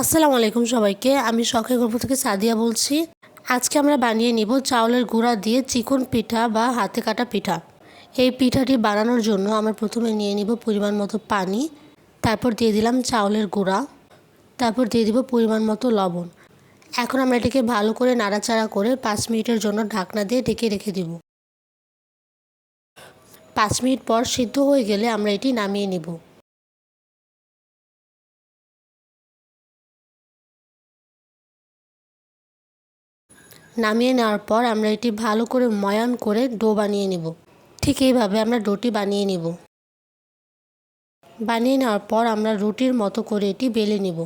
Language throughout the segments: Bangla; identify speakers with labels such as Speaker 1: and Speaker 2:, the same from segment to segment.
Speaker 1: আসসালামু আলাইকুম সবাইকে। আমি শখের গল্প থেকে সাদিয়া বলছি। আজকে আমরা বানিয়ে নিব চাউলের গুঁড়া দিয়ে চিকন পিঠা বা হাতে কাটা পিঠা। এই পিঠাটি বানানোর জন্য আমরা প্রথমে নিয়ে নিব পরিমাণ মতো পানি, তারপর দিয়ে দিলাম চাউলের গুঁড়া, তারপর দিয়ে দিব পরিমাণ মতো লবণ। এখন আমরা এটাকে ভালো করে নাড়াচাড়া করে পাঁচ মিনিটের জন্য ঢাকনা দিয়ে ঢেকে রেখে দিব। পাঁচ মিনিট পর সিদ্ধ হয়ে গেলে আমরা এটি নামিয়ে নেব। নামিয়ে নেওয়ার পর আমরা এটি ভালো করে ময়ান করে ডো বানিয়ে নেব। ঠিক এইভাবে আমরা ডোটি বানিয়ে নেব। বানিয়ে নেওয়ার পর আমরা রুটির মতো করে এটি বেলে নেব।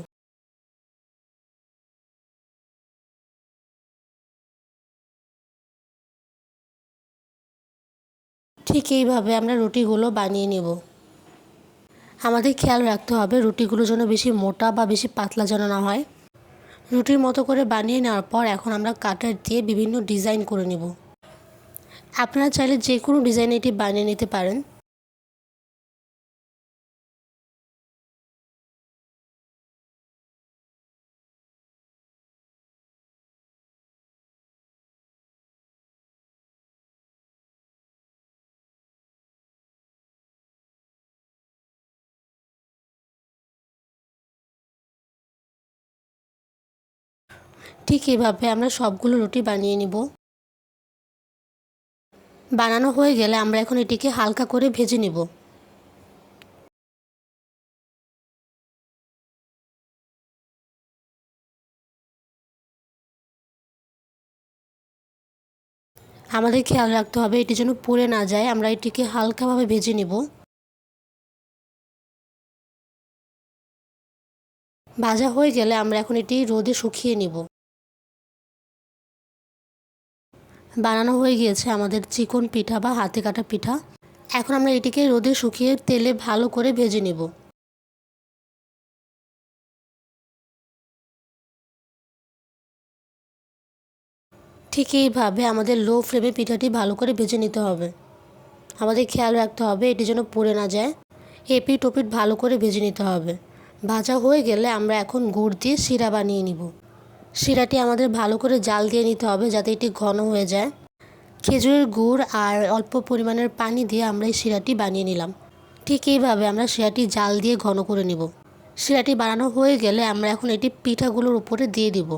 Speaker 1: ঠিক এইভাবে আমরা রুটিগুলো বানিয়ে নেব। আমাদের খেয়াল রাখতে হবে রুটিগুলো যেন বেশি মোটা বা বেশি পাতলা যেন না হয়। রুটির মতো করে বানিয়ে নেওয়ার পর এখন আমরা কাটার দিয়ে বিভিন্ন ডিজাইন করে নেব। আপনারা চাইলে যে কোনো ডিজাইন এটি বানিয়ে নিতে পারেন। ঠিক এভাবে আমরা সবগুলো রুটি বানিয়ে নিব। বানানো হয়ে গেলে আমরা এখন এটিকে হালকা করে ভেজে নিব। আমাদের খেয়াল রাখতে হবে এটি যেন পুড়ে না যায়, আমরা এটিকে হালকাভাবে ভেজে নিব। ভাজা হয়ে গেলে আমরা এখন এটি রোদে শুকিয়ে নিব। বানানো হয়ে গিয়েছে আমাদের চিকন পিঠা বা হাতে কাটা পিঠা। এখন আমরা এটিকে রোদে শুকিয়ে তেলে ভালো করে ভেজে নেব। ঠিক এইভাবে আমাদের লো ফ্লেমে পিঠাটি ভালো করে ভেজে নিতে হবে। আমাদের খেয়াল রাখতে হবে এটি যেন পুড়ে না যায়। এপিট ওপিট ভালো করে ভেজে নিতে হবে। ভাজা হয়ে গেলে আমরা এখন গুড় দিয়ে শিরা বানিয়ে নিব। শিরাটি আমাদের ভালো করে জাল দিয়ে নিতে হবে যাতে এটি ঘন হয়ে যায়। খেজুরের গুড় আর অল্প পরিমাণের পানি দিয়ে আমরা এই শিরাটি বানিয়ে নিলাম। ঠিক এইভাবে আমরা শিরাটি জাল দিয়ে ঘন করে নিব। শিরাটি বানানো হয়ে গেলে আমরা এখন এটি পিঠাগুলোর উপরে দিয়ে দিব।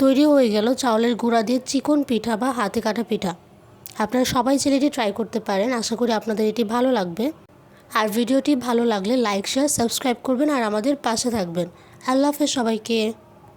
Speaker 1: তৈরি হয়ে গেল চাউলের গুঁড়া দিয়ে চিকন পিঠা বা হাতে কাটা পিঠা। আপনারা সবাই ছেলে এটি ট্রাই করতে পারেন। আশা করি আপনাদের এটি ভালো লাগবে। আর ভিডিওটি ভালো লাগলে লাইক শেয়ার সাবস্ক্রাইব করবেন আর আমাদের পাশে থাকবেন। আল্লাহ হাফেজ সবাইকে।